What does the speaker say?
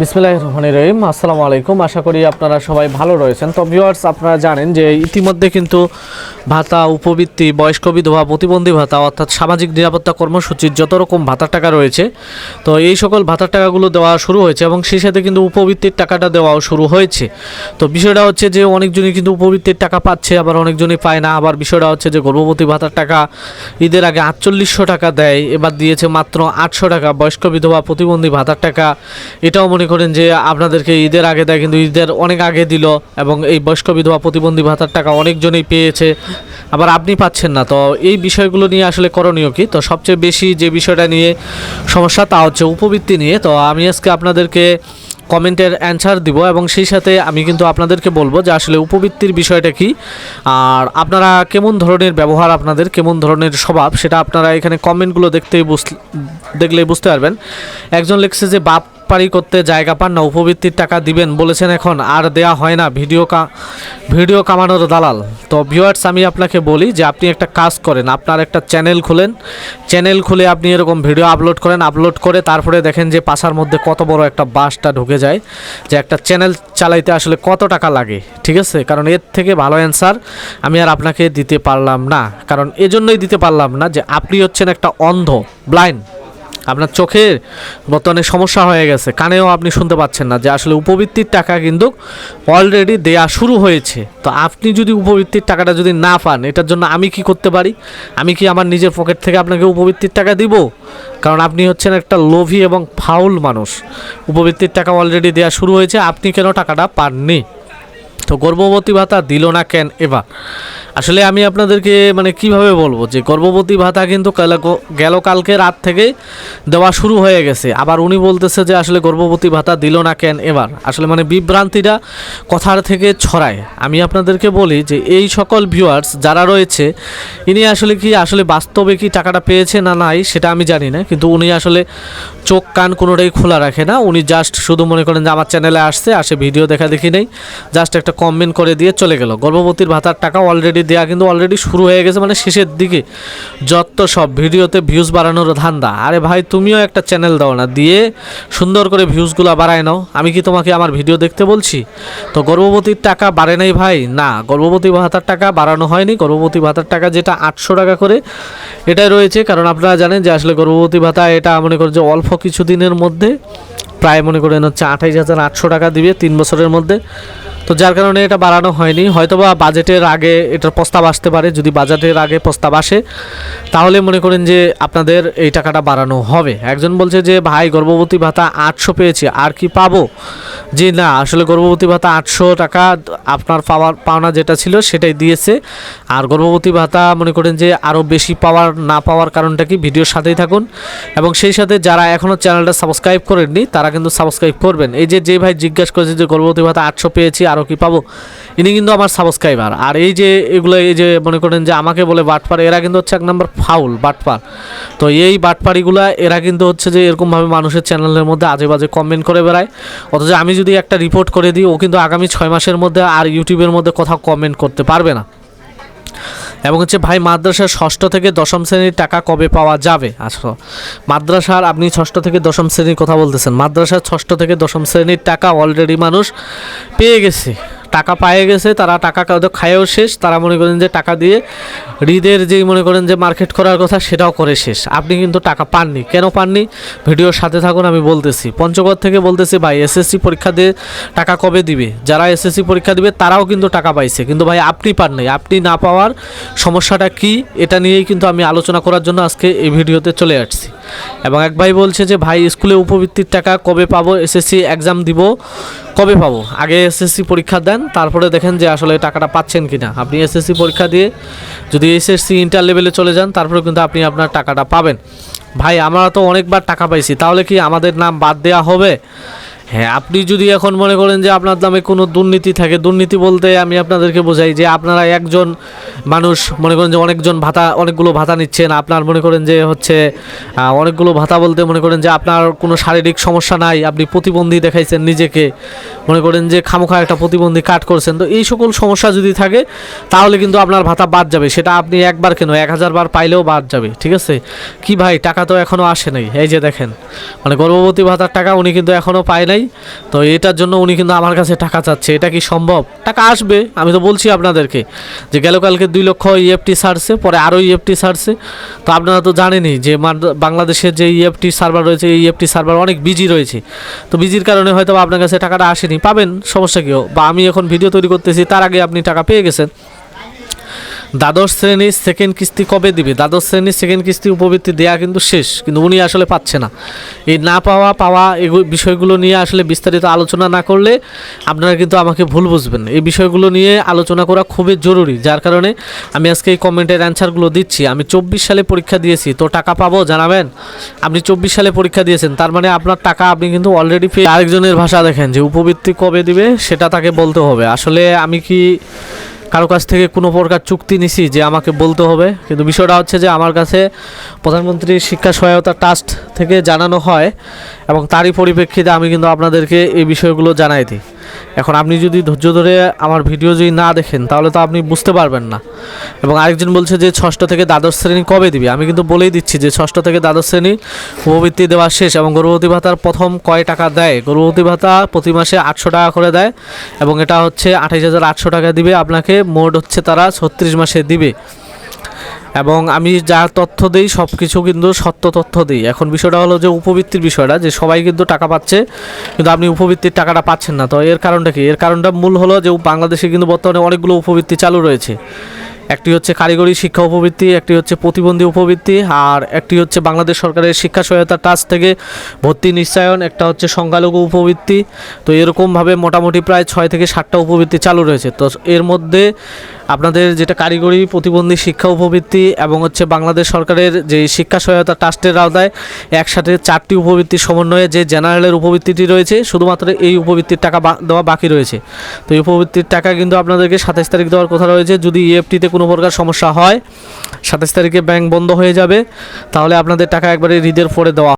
বিসমিল্লাহ রহমান রহিম। আসসালামু আলাইকুম। আশা করি আপনারা সবাই ভালো রয়েছেন। তো ভিউয়ার্স আপনারা জানেন যে ইতিমধ্যে কিন্তু ভাতা, উপবৃত্তি, বয়স্ক বিধবা, প্রতিবন্ধী ভাতা অর্থাৎ সামাজিক নিরাপত্তা কর্মসূচির যত রকম ভাতার টাকা রয়েছে, তো এই সকল ভাতার টাকাগুলো দেওয়া শুরু হয়েছে এবং সেই সাথে কিন্তু উপবৃত্তির টাকাটা দেওয়াও শুরু হয়েছে। তো বিষয়টা হচ্ছে যে অনেকজনই কিন্তু উপবৃত্তির টাকা পাচ্ছে, আবার অনেকজনই পায় না। আবার বিষয়টা হচ্ছে যে গর্ভবতী ভাতার টাকা ঈদের আগে আটচল্লিশশো টাকা দেয়, এবার দিয়েছে মাত্র আটশো টাকা। বয়স্ক বিধবা, প্রতিবন্ধী ভাতার টাকা, এটাও মনে করেন যে আপনাদেরকে ঈদের আগে দেয়, কিন্তু ঈদের অনেক আগে দিল এবং এই বয়স্ক বিধবা প্রতিবন্ধী ভাতার টাকা অনেকজনই পেয়েছে। আবার আপনি পাচ্ছেন না, তো এই বিষয়গুলো নিয়ে আসলে করণীয় কি? তো সবচেয়ে বেশি যে বিষয়টা নিয়ে সমস্যা তা হচ্ছে উপবৃত্তি নিয়ে। তো আমি আজকে আপনাদেরকে কমেন্টের অ্যান্সার দিব এবং সেই সাথে আমি কিন্তু আপনাদেরকে বলব যে আসলে উপবৃত্তির বিষয়টা কি, আর আপনারা কেমন ধরনের ব্যবহার, আপনাদের কেমন ধরনের স্বভাব, সেটা আপনারা এখানে কমেন্টগুলো দেখতেই বুঝ- দেখলেই বুঝতে পারবেন। একজন লিখছে যে, বাপ পারি করতে জায়গা পান না, উপবৃত্তির টাকা দিবেন বলেছেন এখন, আর দেয়া হয় না, ভিডিও কা ভিডিও কামানোর দালাল। তো ভিউয়ার্স আমি আপনাকে বলি যে আপনি একটা কাজ করেন, আপনার একটা চ্যানেল খুলেন। চ্যানেল খুলে আপনি এরকম ভিডিও আপলোড করেন আপলোড করে তারপরে দেখেন যে পাশার মধ্যে কত বড় একটা বাসটা ঢুকে যায়, যে একটা চ্যানেল চালাইতে আসলে কত টাকা লাগে, ঠিক আছে? কারণ এর থেকে ভালো অ্যান্সার আমি আর আপনাকে দিতে পারলাম না। কারণ এজন্যই দিতে পারলাম না যে আপনি হচ্ছেন একটা অন্ধ ব্লাইন্ড আপনার চোখের বর্তমানে সমস্যা হয়ে গেছে। কানেও আপনি শুনতে পাচ্ছেন না যে আসলে উপবৃত্তির টাকা কিন্তু অলরেডি দেয়া শুরু হয়েছে। তো আপনি যদি উপবৃত্তির টাকাটা যদি না পান, এটার জন্য আমি কি করতে পারি? আমি কি আমার নিজের পকেট থেকে আপনাকে উপবৃত্তির টাকা দিব? কারণ আপনি হচ্ছেন একটা লোভী এবং ফাউল মানুষ। উপবৃত্তির টাকা অলরেডি দেয়া শুরু হয়েছে, আপনি কেন টাকাটা পাননি? তো গর্ভবতী ভাতা দিল না কেন এবার? আসলে আমি আপনাদেরকে মানে কীভাবে বলব যে গর্ভবতী ভাতা কিন্তু গেল কালকে রাত থেকে দেওয়া শুরু হয়ে গেছে। আবার উনি বলতেছে যে আসলে গর্ভবতী ভাতা দিল না কেন এবার? আসলে মানে বিভ্রান্তিটা কথার থেকে ছড়ায়। আমি আপনাদেরকে বলি যে এই সকল ভিউয়ার্স যারা রয়েছে, ইনি আসলে কি, আসলে বাস্তবে কি টাকাটা পেয়েছে না নাই সেটা আমি জানি না। কিন্তু উনি আসলে চোখ কান কোনোটাই খোলা রাখে না। উনি জাস্ট শুধু মনে করেন যে আমার চ্যানেলে আসছে আসে ভিডিও দেখা দেখি নেই। জাস্ট একটা কমেন্ট করে দিয়ে চলে গেল। গর্ভবতীর ভাতার টাকা অলরেডি দেওয়া কিন্তু অলরেডি শুরু হয়ে গেছে মানে শেষের দিকে। যত সব ভিডিওতে ভিউজ বাড়ানোর ধান্দা। আরে ভাই, তুমিও একটা চ্যানেল দাও না, দিয়ে সুন্দর করে ভিউজগুলো বাড়ায় নাও। আমি কি তোমাকে আমার ভিডিও দেখতে বলছি? তো গর্ভবতীর টাকা বাড়ে নাই ভাই। না, গর্ভবতী ভাতার টাকা বাড়ানো হয়নি। গর্ভবতী ভাতার টাকা যেটা আটশো টাকা করে, এটাই রয়েছে। কারণ আপনারা জানেন যে আসলে গর্ভবতী ভাতা এটা মনে করেন যে অল্প কিছু দিনের মধ্যে, প্রায় মনে করেন হচ্ছে আঠাইশ হাজার আটশো টাকা দিবে তিন বছরের মধ্যে। তো যার কারণে এটা বাড়ানো হয়নি। হয়তোবা বাজেটের আগে এটার প্রস্তাব আসতে পারে, যদি বাজেটের আগে প্রস্তাব আসে, তাহলে মনে করেন যে আপনাদের এই টাকাটা বাড়ানো হবে। একজন বলছে যে, ভাই, গর্ভবতী ভাতা আটশো পেয়েছি, আর কি পাবো? যে, না, আসলে গর্ভবতী ভাতা আটশো টাকা আপনার পাওয়ার, পাওনা যেটা ছিল সেটাই দিয়েছে। আর গর্ভবতী ভাতা মনে করেন যে আরও বেশি পাওয়ার, না পাওয়ার কারণটা কি? ভিডিওর সাথেই থাকুন। এবং সেই সাথে যারা এখনও চ্যানেলটা সাবস্ক্রাইব করেননি, তারা কিন্তু সাবস্ক্রাইব করবেন। এই যে যে ভাই জিজ্ঞাসা করেছে যে, গর্ভবতী ভাতা আটশো পেয়েছি আরও কি পাবো? ইনি কিন্তু আমার সাবস্ক্রাইবার আর এই যে এগুলো, এই যে মনে করেন যে আমাকে বলে বাটপার এরা কিন্তু হচ্ছে এক নম্বর ফাউল বাটপার তো এই বাটপারিগুলা এরা কিন্তু হচ্ছে যে এরকমভাবে মানুষের চ্যানেলের মধ্যে আজে বাজে কমেন্ট করে বেড়ায়। অথচ আমি যদি একটা রিপোর্ট করে দিই, ও কিন্তু আগামী ছয় মাসের মধ্যে আর ইউটিউবের মধ্যে কোথাও কমেন্ট করতে পারবে না। এবং হচ্ছে ভাই মাদ্রাসার ষষ্ঠ থেকে দশম শ্রেণির টাকা কবে পাওয়া যাবে? আচ্ছা মাদ্রাসার আপনি ষষ্ঠ থেকে দশম শ্রেণির কথা বলতেছেন। মাদ্রাসার ষষ্ঠ থেকে দশম শ্রেণির টাকা অলরেডি মানুষ পেয়ে গেছে। টাকা পায়ে গেছে, তারা টাকা খায়ও শেষ, তারা মনে করেন যে টাকা দিয়ে হৃদের যেই মনে করেন যে মার্কেট করার কথা সেটাও করে শেষ। আপনি কিন্তু টাকা পাননি। কেন পাননি? ভিডিওর সাথে থাকুন, আমি বলতেছি। পঞ্চগড় থেকে বলতেছি, ভাই, এসএসসি পরীক্ষা দিয়ে টাকা কবে দিবে? যারা এসএসসি পরীক্ষা দিবে, তারাও কিন্তু টাকা পাইছে। কিন্তু ভাই, আপনি পান নাই। আপনি না পাওয়ার সমস্যাটা কি, এটা নিয়েই কিন্তু আমি আলোচনা করার জন্য আজকে এই ভিডিওতে চলে আসছি। এবং এক ভাই বলছে যে, ভাই, স্কুলে উপবৃত্তির টাকা কবে পাবো? এসএসসি এক্সাম দিব। কবে পাবো? আগে এসএসসি পরীক্ষা দেন, তারপরে দেখেন যে আসলে টাকাটা পাচ্ছেন কি না আপনি এসএসসি পরীক্ষা দিয়ে যদি এসএসসি ইন্টার লেভেলে চলে যান তারপরে কিন্তু আপনি আপনার টাকাটা পাবেন। ভাই, আমরা তো অনেকবার টাকা পাইছি, তাহলে কি আমাদের নাম বাদ দেওয়া হবে? হ্যাঁ আপনি যদি এখন মনে করেন যে আপনার নামে কোনো দুর্নীতি থাকে, দুর্নীতি বলতে আমি আপনাদেরকে বোঝাই যে আপনারা একজন মানুষ, মনে করেন যে অনেকজন ভাতা, অনেকগুলো ভাতা নিচ্ছেন, আপনার মনে করেন যে হচ্ছে অনেকগুলো ভাতা বলতে মনে করেন যে আপনার কোনো শারীরিক সমস্যা নাই, আপনি প্রতিবন্ধী দেখাইছেন নিজেকে, মনে করেন যে খামোখা একটা প্রতিবন্ধী কাট করছেন, তো এই সকল সমস্যা যদি থাকে, তাহলে কিন্তু আপনার ভাতা বাদ যাবে, সেটা আপনি একবার কেন, এক হাজার বার পাইলেও বাদ যাবে, ঠিক আছে? কি ভাই, টাকা তো এখনও আসে নাই, এই যে দেখেন মানে গর্ভবতী ভাতার টাকা উনি কিন্তু এখনও পায় নাই নাই। তো এটার জন্য উনি কিন্তু আমার কাছে টাকা চাচ্ছে। এটা কি সম্ভব? টাকা আসবে, আমি তো বলছি আপনাদেরকে যে গেল কালকে দুই লক্ষ ইএফটি ছাড়ছে, পরে আরও ইএফটি সারছে তো আপনারা তো জানেনই যে বাংলাদেশের যে ইএফটি সার্ভার রয়েছে, এই ইএফটি সার্ভার অনেক বিজি রয়েছে। তো বিজির কারণে হয়তো আপনার কাছে টাকাটা আসেনি। পাবেন, সমস্যা কেউ বা আমি এখন ভিডিও তৈরি করতেছি, তার আগে আপনি টাকা পেয়ে গেছেন। দ্বাদশ শ্রেণির সেকেন্ড কিস্তি কবে দিবে? দ্বাদশ শ্রেণির সেকেন্ড কিস্তি উপবৃত্তি দেয়া কিন্তু শেষ, কিন্তু উনি আসলে পাচ্ছে না। এই না পাওয়া পাওয়া এগুলো বিষয়গুলো নিয়ে আসলে বিস্তারিত আলোচনা না করলে আপনারা কিন্তু আমাকে ভুল বুঝবেন। এই বিষয়গুলো নিয়ে আলোচনা করা খুবই জরুরি, যার কারণে আমি আজকে এই কমেন্টের অ্যান্সারগুলো দিচ্ছি। আমি চব্বিশ সালে পরীক্ষা দিয়েছি, তো টাকা পাবো জানাবেন? আপনি চব্বিশ সালে পরীক্ষা দিয়েছেন, তার মানে আপনার টাকা আপনি কিন্তু অলরেডি পেয়ে আরেকজনের ভাষা দেখেন যে উপবৃত্তি কবে দিবে, সেটা তাকে বলতে হবে। আসলে আমি কি কারও কাছ থেকে কোনো প্রকার চুক্তি নিছি যে আমাকে বলতে হবে। কিন্তু বিষয়টা হচ্ছে যে আমার কাছে প্রধানমন্ত্রী শিক্ষা সহায়তা ট্রাস্ট থেকে জানানো হয় এবং তারই পরিপ্রেক্ষিতে আমি কিন্তু আপনাদেরকে এই বিষয়গুলো জানাই দিই। এখন আপনি যদি ধৈর্য ধরে আমার ভিডিও যদি না দেখেন, তাহলে তো আপনি বুঝতে পারবেন না। এবং আরেকজন বলছে যে ষষ্ঠ থেকে দ্বাদশ শ্রেণি কবে দিবি? আমি কিন্তু বলেই দিচ্ছি যে ষষ্ঠ থেকে দ্বাদশ শ্রেণি উপবৃত্তি দেওয়া শেষ এবং গর্ভবতী ভাতার প্রথম কয় টাকা দেয়? গর্ভবতী ভাতা প্রতি মাসে আটশো টাকা করে দেয় এবং এটা হচ্ছে আঠাইশ হাজার আটশো টাকা দিবে। আপনাকে মোট হচ্ছে তারা ছত্রিশ মাসে দিবে। এবং আমি যা তথ্য দিই সব কিছু কিন্তু সত্য তথ্য দিই। এখন বিষয়টা হলো যে উপবৃত্তির বিষয়টা, যে সবাই কিন্তু টাকা পাচ্ছে, কিন্তু আপনি উপবৃত্তির টাকাটা পাচ্ছেন না। তো এর কারণটা কি? এর কারণটা মূল হলো যে বাংলাদেশে কিন্তু বর্তমানে অনেকগুলো উপবৃত্তি চালু রয়েছে। একটি হচ্ছে কারিগরি শিক্ষা উপবৃত্তি, একটি হচ্ছে প্রতিবন্ধী উপবৃত্তি, আর একটি হচ্ছে বাংলাদেশ সরকারের শিক্ষা সহায়তা ট্রাস্ট থেকে ভর্তি নিশ্চয়ন, একটা হচ্ছে সংখ্যালঘু উপবৃত্তি। তো এরকমভাবে মোটামুটি প্রায় ছয় থেকে সাতটা উপবৃত্তি চালু রয়েছে। তো এর মধ্যে আপনাদের যেটা কারিগরি, প্রতিবন্ধী শিক্ষা উপবৃত্তি এবং হচ্ছে বাংলাদেশ সরকারের যে শিক্ষা সহায়তা ট্রাস্টের আওতায় একসাথে চারটি উপবৃত্তির সমন্বয়ে যে জেনারেলের উপবৃত্তিটি রয়েছে, শুধুমাত্র এই উপবৃত্তির টাকা দেওয়া বাকি রয়েছে। তো এই উপবৃত্তির টাকা কিন্তু আপনাদেরকে সাতাশ তারিখ দেওয়ার কথা রয়েছে। যদি ইএফটিতে কোনো প্রকার সমস্যা হয় সাতাশ তারিখে ব্যাংক বন্ধ হয়ে যাবে। তাহলে আপনাদের টাকা একবারে রিদের পরে দেওয়া